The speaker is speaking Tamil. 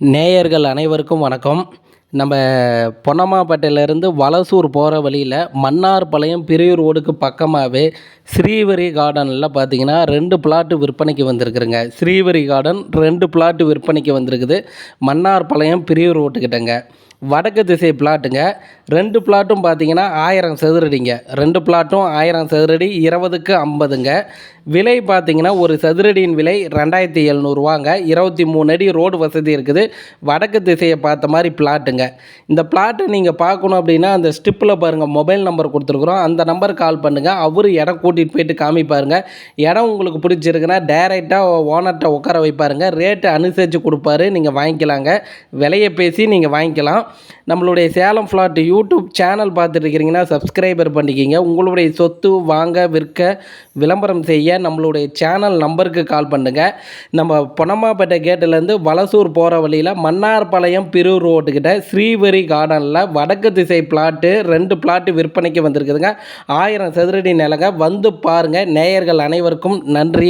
நேயர்கள் அனைவருக்கும் வணக்கம். நம்ம பொன்னம்மாப்பேட்டையிலேருந்து வலசூர் போகிற வழியில் மன்னார்பாளையம் பிரியூர் ரோடுக்கு பக்கமாகவே ஸ்ரீவரி கார்டனில் பார்த்தீங்கன்னா ரெண்டு பிளாட்டு விற்பனைக்கு வந்திருக்குதுங்க. ஸ்ரீவரி கார்டன் ரெண்டு பிளாட்டு விற்பனைக்கு வந்திருக்குது. மன்னார்பாளையம் பிரியூர் ரோட்டுக்கிட்டங்க. வடக்கு திசை பிளாட்டுங்க. ரெண்டு பிளாட்டும் பார்த்தீங்கன்னா ஆயிரம் சதுரடிங்க. ரெண்டு பிளாட்டும் ஆயிரம் சதுரடி இருபதுக்கு ஐம்பதுங்க. விலை பார்த்தீங்கன்னா ஒரு சதுரடியின் விலை ரெண்டாயிரத்தி எழுநூறுவாங்க இருபத்தி மூணு அடி ரோடு வசதி இருக்குது. வடக்கு திசையை பார்த்த மாதிரி பிளாட்டுங்க. இந்த பிளாட்டை நீங்கள் பார்க்கணும் அப்படின்னா அந்த ஸ்டிப்பில் பாருங்கள் மொபைல் நம்பர் கொடுத்துருக்குறோம். அந்த நம்பருக்கு கால் பண்ணுங்கள் அவர் இடம் கூட்டிகிட்டு போயிட்டு காமிப்பாருங்க. இடம் உங்களுக்கு பிடிச்சிருக்குன்னா டேரெக்டாக ஓனர்கிட்ட உட்கார வைப்பாருங்க. ரேட்டு அனுசரித்து கொடுப்பாரு. நீங்கள் வாங்கிக்கலாங்க. விலையை பேசி நீங்கள் வாங்கிக்கலாம். நம்மளுடைய சேலம் ஃப்ளாட் யூடியூப் சேனல் பார்த்துட்டு இருக்கிறீங்கன்னா சப்ஸ்கிரைபர் பண்ணிக்கிங்க. உங்களுடைய சொத்து வாங்க விற்க விளம்பரம் செய்ய நம்மளுடைய சேனல் நம்பருக்கு கால் பண்ணுங்கள் நம்ம பொன்னம்மாப்பேட்டை கேட்டிலேருந்து வலசூர் போகிற வழியில் மன்னார்பாளையம் பிரூர் ரோட்டுக்கிட்ட ஸ்ரீவரி கார்டனில் வடக்கு திசை பிளாட்டு ரெண்டு பிளாட்டு விற்பனைக்கு வந்திருக்குதுங்க. ஆயிரம் சதுரடி நிலங்க வந்து பாருங்கள் நேயர்கள் அனைவருக்கும் நன்றி